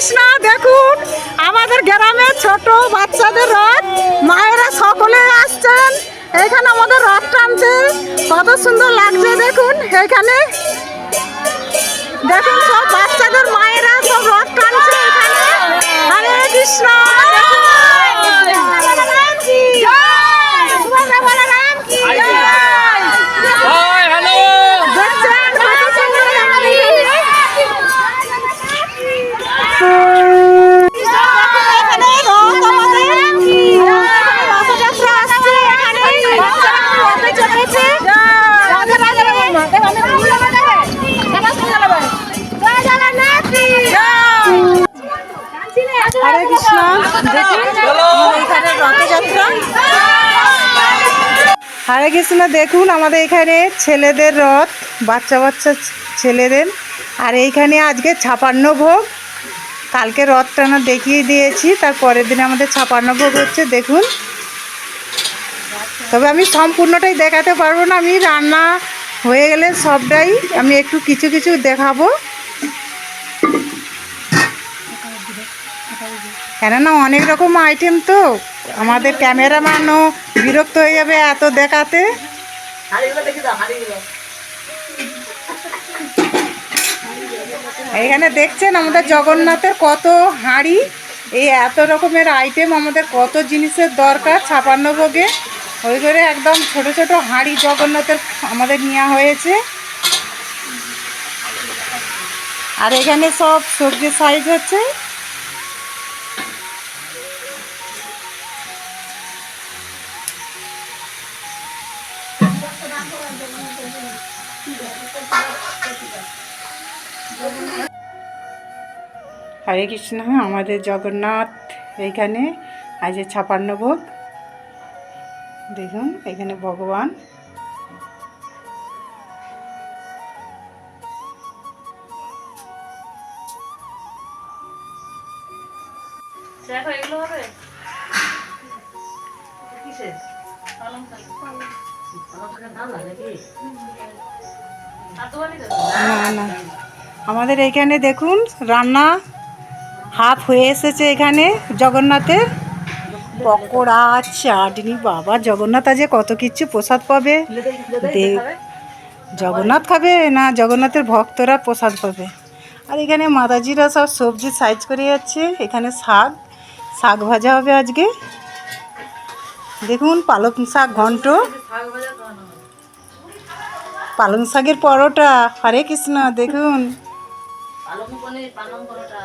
কৃষ্ণ দেখুন, আমাদের গ্রামে ছোট বাচ্চাদের রথ, মায়েরা সকলে আসছেন। এখানে আমাদের রথ টানছে। কত সুন্দর লাগছে, দেখুন, এখানে দেখুন সব বাচ্চাদের মায়েরা সব রথ টানছে এখানে হরে কৃষ্ণ হাই হ্যালো দেখছেন কত সুন্দর আমাদের এখানে। এখানে রথ আমাদের রথযাত্রা আসছে এখানে বাচ্চারা রথে চেপেছে রাধে রাধে রে বৌমা, দেখো আমি ফুল নেব দেখে। দেখা শুনে নেবে। জয় জগন্নাথ কি জয়। হরে কৃষ্ণ। এখানে রথযাত্রা। হরে কৃষ্ণ দেখুন আমাদের এখানে ছেলেদের রথ বাচ্চা বাচ্চা ছেলেদের। আর এইখানে আজকে ছাপান্ন ভোগ। কালকে রথ টানা দেখিয়ে দিয়েছি তার পরের দিন আমাদের ছাপান্ন ভোগ হচ্ছে দেখুন। তবে আমি সম্পূর্ণটাই দেখাতে পারব না আমি রান্না হয়ে গেলে সবটাই আমি একটু কিছু কিছু দেখাবো। কেননা অনেক রকম আইটেম তো। আমাদের ক্যামেরাম্যানও বিরক্ত হয়ে যাবে এত দেখাতে। এখানে দেখছেন আমাদের জগন্নাথের কত হাঁড়ি, এই এত রকমের আইটেম আমাদের কত জিনিসের দরকার ছাপান্ন ভোগে। ওই করে একদম ছোট ছোট হাঁড়ি জগন্নাথের আমাদের নেওয়া হয়েছে। আর এখানে সব সবজি সাইজ হচ্ছে। হরে কৃষ্ণ আমাদের জগন্নাথ এইখানে আজ যে ছাপান্ন ভোগ দেখুন এখানে ভগবান। দেখো এগুলো হবে? না না। আমাদের এখানে দেখুন, রান্না হাফ হয়ে এসেছে এখানে জগন্নাথের। পকোড়া, চাটনি, বাবা, জগন্নাথ আজকে কত কিছু প্রসাদ পাবে? জগন্নাথ খাবে না জগন্নাথের ভক্তরা প্রসাদ পাবে? আর এখানে মাতাজিরা সব সবজি সাইজ করে যাচ্ছে। এখানে শাক শাক ভাজা হবে আজকে। দেখুন পালক শাক ঘন্ট। পালং শাকের পরোটা হরে কৃষ্ণ দেখুন। পালং পনির পালং পরোটা।